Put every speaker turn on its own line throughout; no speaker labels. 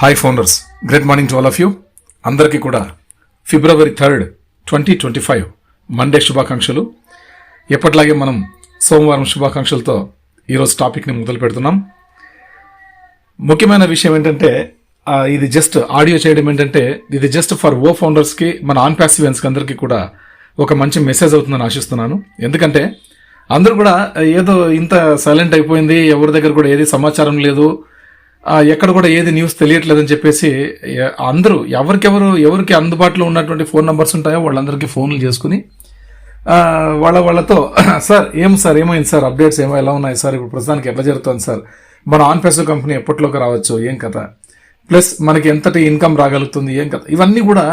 Hi founders great morning to all of you అందరికీ కూడా February third twenty twenty five Monday శుభాకాంక్షలు. ఎప్పటిలాగే మనం సోమవారం శుభాకాంక్షలతో ఈరోజు టాపిక్ని మొదలు పెడుతున్నాం. ముఖ్యమైన విషయం ఏంటంటే ఇది జస్ట్ ఆడియో చేయడం ఏంటంటే ఇది జస్ట్ ఫర్ ఓ ఫౌండర్స్కి మన ఆన్ ప్యాసివెన్స్కి అందరికీ కూడా ఒక మంచి మెసేజ్ అవుతుందని ఆశిస్తున్నాను. ఎందుకంటే అందరూ కూడా ఏదో ఇంత సైలెంట్ అయిపోయింది ఎవరి దగ్గర కూడా ఏది సమాచారం లేదు ఎక్కడ కూడా ఏది న్యూస్ తెలియట్లేదని చెప్పేసి అందరూ ఎవరికెవరు ఎవరికి అందుబాటులో ఉన్నటువంటి ఫోన్ నంబర్స్ ఉంటాయో వాళ్ళందరికీ ఫోన్లు చేసుకుని వాళ్ళ వాళ్ళతో సార్ ఏం సార్ ఏమైంది సార్ అప్డేట్స్ ఏమో ఎలా ఉన్నాయి సార్ ఇప్పుడు ప్రస్తుతానికి ఎట్లా జరుగుతుంది సార్ మన ఆన్ పెసో కంపెనీ ఎప్పట్లోకి రావచ్చు ఏం కథ ప్లస్ మనకి ఎంతటి ఇన్కమ్ రాగలుగుతుంది ఏం కథ ఇవన్నీ కూడా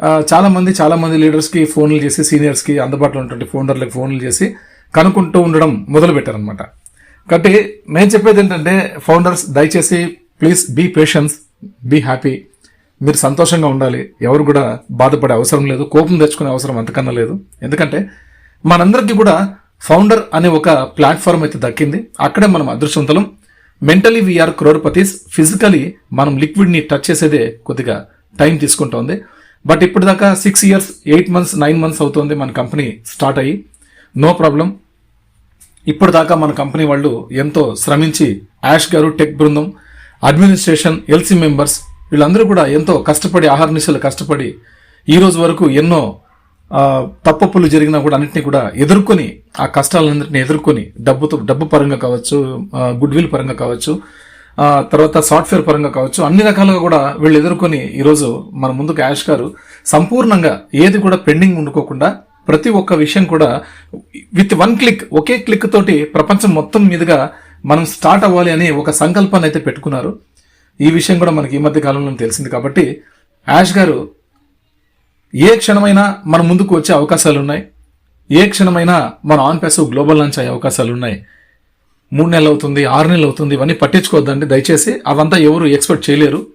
చాలామంది చాలా మంది చాలా మంది లీడర్స్కి ఫోన్లు చేసి సీనియర్స్కి అందుబాటులో ఉన్నటువంటి ఫోన్డర్లకు ఫోన్లు చేసి కనుక్కుంటూ ఉండడం మొదలు పెట్టారనమాట కాబట్టి నేను చెప్పేది ఏంటంటే ఫౌండర్స్ దయచేసి please be patience be happy. మీరు సంతోషంగా ఉండాలి. ఎవరు కూడా బాధపడే అవసరం లేదు. కోపం తెచ్చుకునే అవసరం అంతకన్నా లేదు. ఎందుకంటే మనందరికీ కూడా ఫౌండర్ అనే ఒక ప్లాట్ఫామ్ అయితే దక్కింది. అక్కడే మనం అదృష్టవంతులం. Mentally we are crorepatis physically మనం లిక్విడ్ని టచ్ చేసేదే కొద్దిగా టైం తీసుకుంటోంది. బట్ ఇప్పటిదాకా six years eight months nine months అవుతుంది మన కంపెనీ స్టార్ట్ అయ్యి. నో ప్రాబ్లం ఇప్పటిదాకా మన కంపెనీ వాళ్ళు ఎంతో శ్రమించి యాష్ గారు టెక్ బృందం అడ్మినిస్ట్రేషన్ ఎల్సీ మెంబర్స్ వీళ్ళందరూ కూడా ఎంతో కష్టపడి ఆహారనిశలు కష్టపడి ఈ రోజు వరకు ఎన్నో తప్పప్పులు జరిగినా కూడా అన్నింటినీ కూడా ఎదుర్కొని ఆ కష్టాలన్నింటినీ ఎదుర్కొని డబ్బుతో డబ్బు పరంగా కావచ్చు గుడ్ విల్ పరంగా కావచ్చు తర్వాత సాఫ్ట్వేర్ పరంగా కావచ్చు అన్ని రకాలుగా కూడా వీళ్ళు ఎదుర్కొని ఈరోజు మన ముందుకు యాష్ గారు సంపూర్ణంగా ఏది కూడా పెండింగ్ ఉండుకోకుండా ప్రతి ఒక్క విషయం కూడా విత్ వన్ క్లిక్ ఒకే క్లిక్ తోటి ప్రపంచం మొత్తం మీదుగా మనం స్టార్ట్ అవ్వాలి అని ఒక సంకల్పాన్ని అయితే పెట్టుకున్నారు. ఈ విషయం కూడా మనకి ఈ మధ్య కాలంలో తెలిసింది కాబట్టి యాష్ గారు ఏ క్షణమైనా మన ముందుకు వచ్చే అవకాశాలు ఉన్నాయి ఏ క్షణమైనా మన ఆన్ ప్యాసివ్ గ్లోబల్ లాంచ్ అయ్యే అవకాశాలు ఉన్నాయి మూడు నెలలు అవుతుంది ఆరు నెలలు అవుతుంది ఇవన్నీ పట్టించుకోవద్దండి. దయచేసి అవంతా ఎవరు ఎక్స్పెక్ట్ చేయలేరు.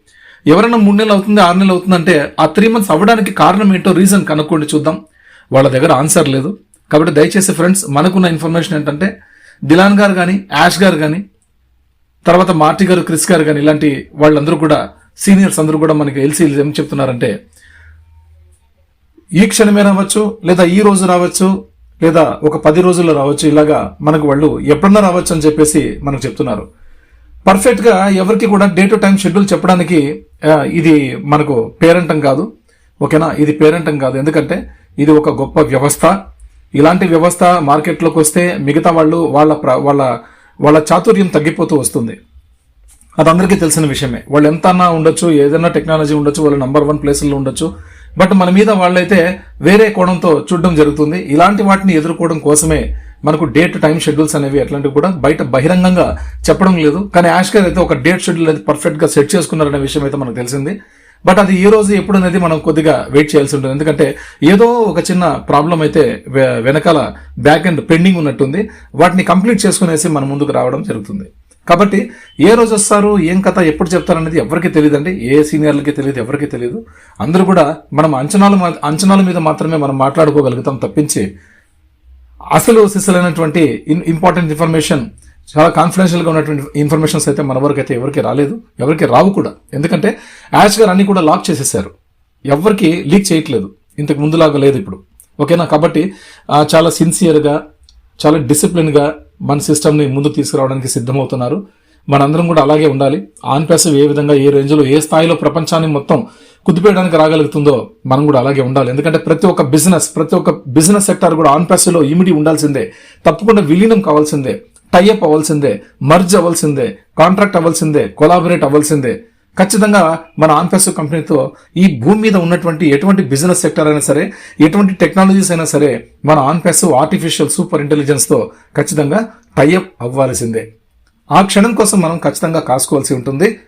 ఎవరైనా మూడు నెలలు అవుతుంది ఆరు నెలలు అవుతుందంటే ఆ త్రీ మంత్స్ అవ్వడానికి కారణం ఏంటో రీజన్ కనుక్కోండి చూద్దాం. వాళ్ళ దగ్గర ఆన్సర్ లేదు. కాబట్టి దయచేసి ఫ్రెండ్స్ మనకున్న ఇన్ఫర్మేషన్ ఏంటంటే దిలాన్ గారు కానీ యాష్ గారు కానీ తర్వాత మార్టి గారు క్రిస్ గారు కానీ ఇలాంటి వాళ్ళందరూ కూడా సీనియర్స్ అందరూ కూడా మనకి ఎల్సీ ఏం చెప్తున్నారంటే ఈ క్షణమే రావచ్చు లేదా ఈ రోజు రావచ్చు లేదా ఒక పది రోజుల్లో రావచ్చు ఇలాగా మనకు వాళ్ళు ఎప్పుడన్నా రావచ్చు అని చెప్పేసి మనకు చెప్తున్నారు. పర్ఫెక్ట్గా ఎవరికి కూడా డే టు టైం షెడ్యూల్ చెప్పడానికి ఇది మనకు పేరెంటం కాదు. ఓకేనా? ఇది పేరెంటం కాదు. ఎందుకంటే ఇది ఒక గొప్ప వ్యవస్థ. ఇలాంటి వ్యవస్థ మార్కెట్లోకి వస్తే మిగతా వాళ్ళు వాళ్ళ ప్ర- వాళ్ళ వాళ్ళ చాతుర్యం తగ్గిపోతూ వస్తుంది. అది అందరికీ తెలిసిన విషయమే. వాళ్ళు ఎంత అన్నా ఉండొచ్చు ఏదైనా టెక్నాలజీ ఉండొచ్చు వాళ్ళు నంబర్ వన్ ప్లేసుల్లో ఉండొచ్చు. బట్ మన మీద వాళ్ళైతే వేరే కోణంతో చూడడం జరుగుతుంది. ఇలాంటి వాటిని ఎదుర్కోవడం కోసమే మనకు డేట్ టైం షెడ్యూల్స్ అనేవి అట్లాంటివి కూడా బయట బహిరంగంగా చెప్పడం లేదు. కానీ యాష్ గారు అయితే ఒక డేట్ షెడ్యూల్ అయితే పర్ఫెక్ట్గా సెట్ చేసుకున్నారనే విషయం అయితే మనకు తెలిసింది. బట్ అది ఈ రోజు ఎప్పుడు అనేది మనం కొద్దిగా వెయిట్ చేయాల్సి ఉంటుంది. ఎందుకంటే ఏదో ఒక చిన్న ప్రాబ్లం అయితే వెనకాల బ్యాక్ అండ్ పెండింగ్ ఉన్నట్టుంది. వాటిని కంప్లీట్ చేసుకునేసి మన ముందుకు రావడం జరుగుతుంది. కాబట్టి ఏ రోజు వస్తారు ఏం కథ ఎప్పుడు చెప్తారనేది ఎవరికి తెలియదండి ఏ సీనియర్లకి తెలియదు ఎవరికి తెలియదు అందరూ కూడా మనం అంచనాలు అంచనాల మీద మాత్రమే మనం మాట్లాడుకోగలుగుతాం తప్పించి అసలు సిసలైనటువంటి ఇంపార్టెంట్ ఇన్ఫర్మేషన్ చాలా కాన్ఫిడెన్షియల్గా ఉన్నటువంటి ఇన్ఫర్మేషన్స్ అయితే మన వరకు అయితే ఎవరికి రాలేదు. ఎవరికి రావు కూడా. ఎందుకంటే యాష్ గారు అన్ని కూడా లాక్ చేసేసారు. ఎవరికి లీక్ చేయట్లేదు. ఇంతకు ముందులాగా లేదు ఇప్పుడు. ఓకేనా? కాబట్టి చాలా సిన్సియర్గా చాలా డిసిప్లిన్గా మన సిస్టమ్ని ముందు తీసుకురావడానికి సిద్ధమవుతున్నారు. మనందరం కూడా అలాగే ఉండాలి. ఆన్ ప్యాసివ్ ఏ విధంగా ఏ రేంజ్లో ఏ స్థాయిలో ప్రపంచాన్ని మొత్తం కుదిపేయడానికి రాగలుగుతుందో మనం కూడా అలాగే ఉండాలి. ఎందుకంటే ప్రతి ఒక్క బిజినెస్ ప్రతి ఒక్క బిజినెస్ సెక్టార్ కూడా ఆన్ ప్యాసివ్లో ఇమిడి ఉండాల్సిందే. తప్పకుండా విలీనం కావాల్సిందే. టైఅప్ అవ్వాల్సిందే మర్జ్ అవ్వాల్సిందే కాంట్రాక్ట్ అవ్వాల్సిందే కొలాబరేట్ అవ్వాల్సిందే. ఖచ్చితంగా మన ఆన్ఫెస్ కంపెనీతో ఈ భూమి మీద ఉన్నటువంటి ఎటువంటి బిజినెస్ సెక్టర్ అయినా సరే ఎటువంటి టెక్నాలజీస్ అయినా సరే మన ఆన్ఫెస్ ఆర్టిఫిషియల్ సూపర్ ఇంటెలిజెన్స్తో ఖచ్చితంగా టైఅప్ అవ్వాల్సిందే. ఆ క్షణం కోసం మనం ఖచ్చితంగా కాసుకోవాల్సి ఉంటుంది.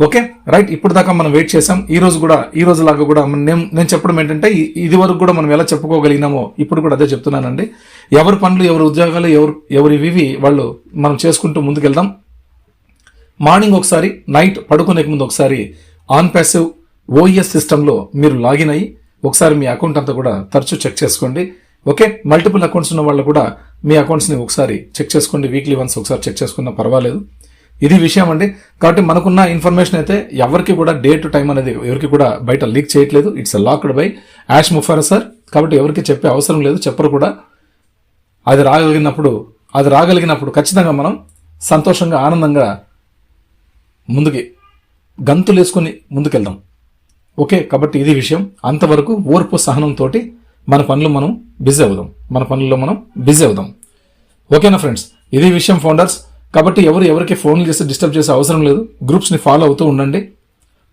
ఓకే? రైట్ ఇప్పుడు దాకా మనం వెయిట్ చేసాం ఈ రోజు కూడా ఈ రోజు లాగా కూడా నేను నేను చెప్పడం ఏంటంటే ఇది వరకు కూడా మనం ఎలా చెప్పుకోగలిగినామో ఇప్పుడు కూడా అదే చెప్తున్నానండి. ఎవరి పనులు ఎవరి ఉద్యోగాలు ఎవరు ఎవరివి వాళ్ళు మనం చేసుకుంటూ ముందుకెళ్దాం. మార్నింగ్ ఒకసారి నైట్ పడుకునే ముందు ఒకసారి ఆన్ ప్యాసివ్ ఓఈఎస్ సిస్టంలో మీరు లాగిన్ అయ్యి ఒకసారి మీ అకౌంట్ అంతా కూడా తరచూ చెక్ చేసుకోండి. ఓకే? మల్టిపుల్ అకౌంట్స్ ఉన్న వాళ్ళు కూడా మీ అకౌంట్స్ని ఒకసారి చెక్ చేసుకోండి. వీక్లీ వన్స్ ఒకసారి చెక్ చేసుకున్నా పర్వాలేదు. ఇది విషయం అండి. కాబట్టి మనకున్న ఇన్ఫర్మేషన్ అయితే ఎవరికి కూడా డే టు టైం అనేది ఎవరికి కూడా బయట లీక్ చేయట్లేదు. ఇట్స్ లాక్డ్ బై యాష్ ముఫారా సార్ కాబట్టి ఎవరికి చెప్పే అవసరం లేదు చెప్పరు కూడా. అది రాగలిగినప్పుడు అది రాగలిగినప్పుడు ఖచ్చితంగా మనం సంతోషంగా ఆనందంగా ముందుకి గంతులు వేసుకొని ముందుకెళ్దాం. ఓకే? కాబట్టి ఇది విషయం. అంతవరకు ఓర్పు సహనంతో మన పనులు మనం బిజీ అవుదాం. మన పనుల్లో మనం బిజీ అవుదాం. ఓకేనా ఫ్రెండ్స్ ఇది విషయం ఫౌండర్స్ కాబట్టి ఎవరు ఎవరికి ఫోన్లు చేస్తే డిస్టర్బ్ చేసే అవసరం లేదు. గ్రూప్స్ని ఫాలో అవుతూ ఉండండి.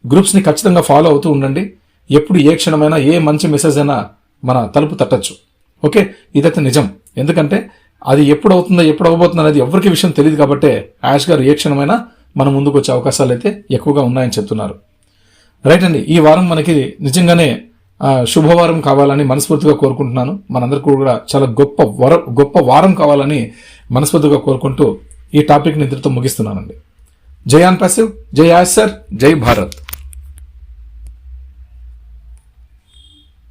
గ్రూప్స్ని ఖచ్చితంగా ఫాలో అవుతూ ఉండండి. ఎప్పుడు ఏ క్షణమైనా ఏ మంచి మెసేజ్ అయినా మన తలుపు తట్టచ్చు. ఓకే ఇదైతే నిజం. ఎందుకంటే అది ఎప్పుడు అవుతుందో ఎప్పుడు అవ్వబోతుందో అనేది ఎవరికి విషయం తెలియదు కాబట్టే యాష్ గారు ఏ క్షణమైనా మన ముందుకు వచ్చే అవకాశాలు అయితే ఎక్కువగా ఉన్నాయని చెప్తున్నారు. రైట్ అండి. ఈ వారం మనకి నిజంగానే శుభవారం కావాలని మనస్ఫూర్తిగా కోరుకుంటున్నాను. మనందరికీ కూడా చాలా గొప్ప వర గొప్ప వారం కావాలని మనస్ఫూర్తిగా కోరుకుంటూ ఈ టాపిక్ నిద్రతో ముగిస్తున్నానండి. జై ఆన్ పాసివ్ జై యాష్ సార్ జై భారత్.